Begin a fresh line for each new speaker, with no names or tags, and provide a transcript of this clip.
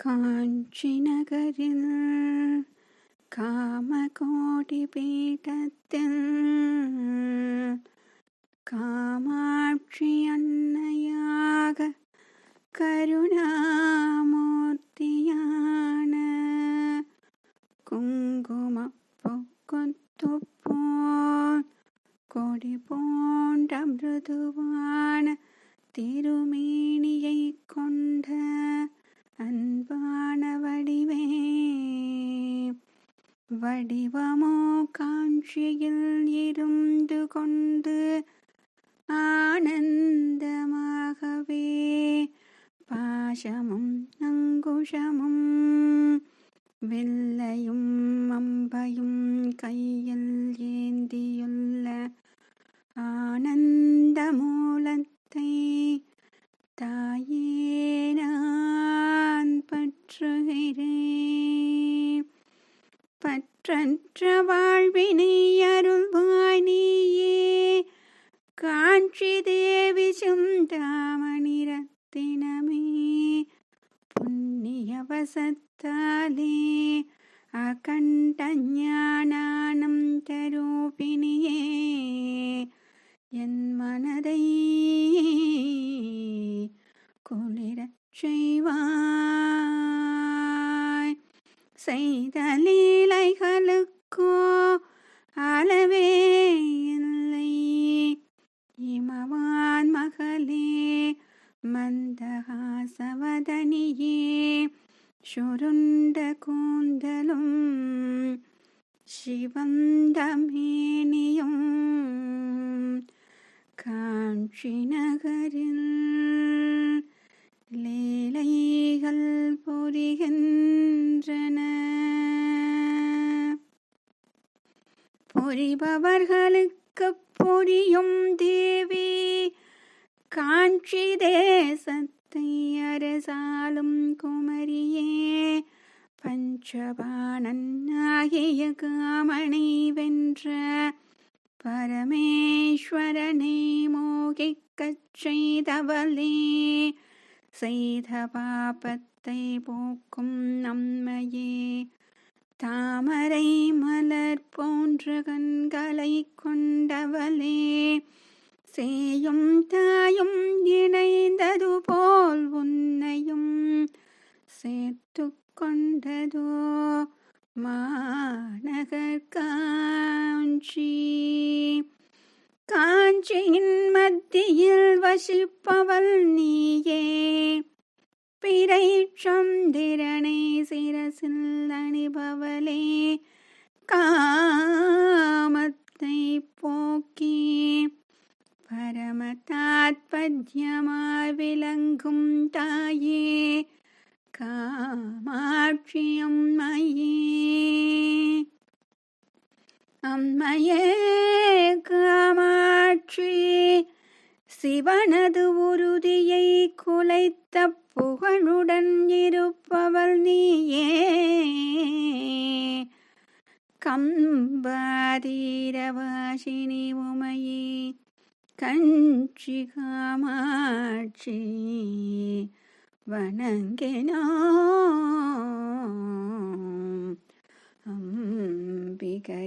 കാഞ്ചിനഗരിൽ കാമകോടി പീഠത്തിൽ കാമാക്ഷി അന്നയാക കരുണാമൂർത്തിയാണ്. കുങ്കുമ പൊക്കുത്തുപ്പോൾ കൊടി പോണ്ട മൃദുവാണ് തിരുമേണിയെ കൊണ്ട് வடிவமோ காஞ்சியில் இருந்து கொண்டு ஆனந்தமாகவே பாசமும் அங்குஷமும் வெள்ளையும் அம்பையும் கையில் ஏந்தியுள்ள ஆனந்த மூலத்தை தாயே நான் பற்றுகிறேன். பற்றற்ற வாழ்வினை அருள்வாய் நீயே. காஞ்சி தேவி சுந்தாமணிரத்தினமே புண்ணிய வசத்தாலே அகண்ட ஞானம் தரூபிணியே என் மனதை குளிரச் செய்வாய் செய்த லீலைகளுக்கோ அளவே இல்லை. இமவான் மகளே மந்தகாசவதனியே சுருண்ட கூந்தலும் சிவந்த மேனியும் காஞ்சி நகரில் லீலைகள் புரிகின்றன பொறிபவர்களுக்கு பொறியும் தேவி காஞ்சி தேசத்தை அரசாலும் குமரியே பஞ்சபாணனாகிய காமனை வென்ற பரமேஸ்வரனை மோகிக்கச் செய்தவளே செய்த பாபத்தை போக்கும் நம்மையே. தாமரை மலர் போன்ற கண்களை கொண்டவளே சேயும் தாயும் இணைந்தது போல் உன்னையும் சேர்த்து கொண்டதோ மாநகர் காஞ்சி. காஞ்சியின் மத்தியில் வசிப்பவள் நீ பிறை சந்திரனை சிரசில் அணிபவலே காமத்தை போக்கி பரம தாத்பரியமாய் விளங்கும் தாயே காமாட்சியம் மையே. அம்மையே காமாட்சி சிவனது உறுதியை குலைத்த புகழுடன் இருப்பவள் நீயே. கம்பாதீரவாசினி உமையே கஞ்சி காமாட்சி வணங்கினோ அம்பிகையே.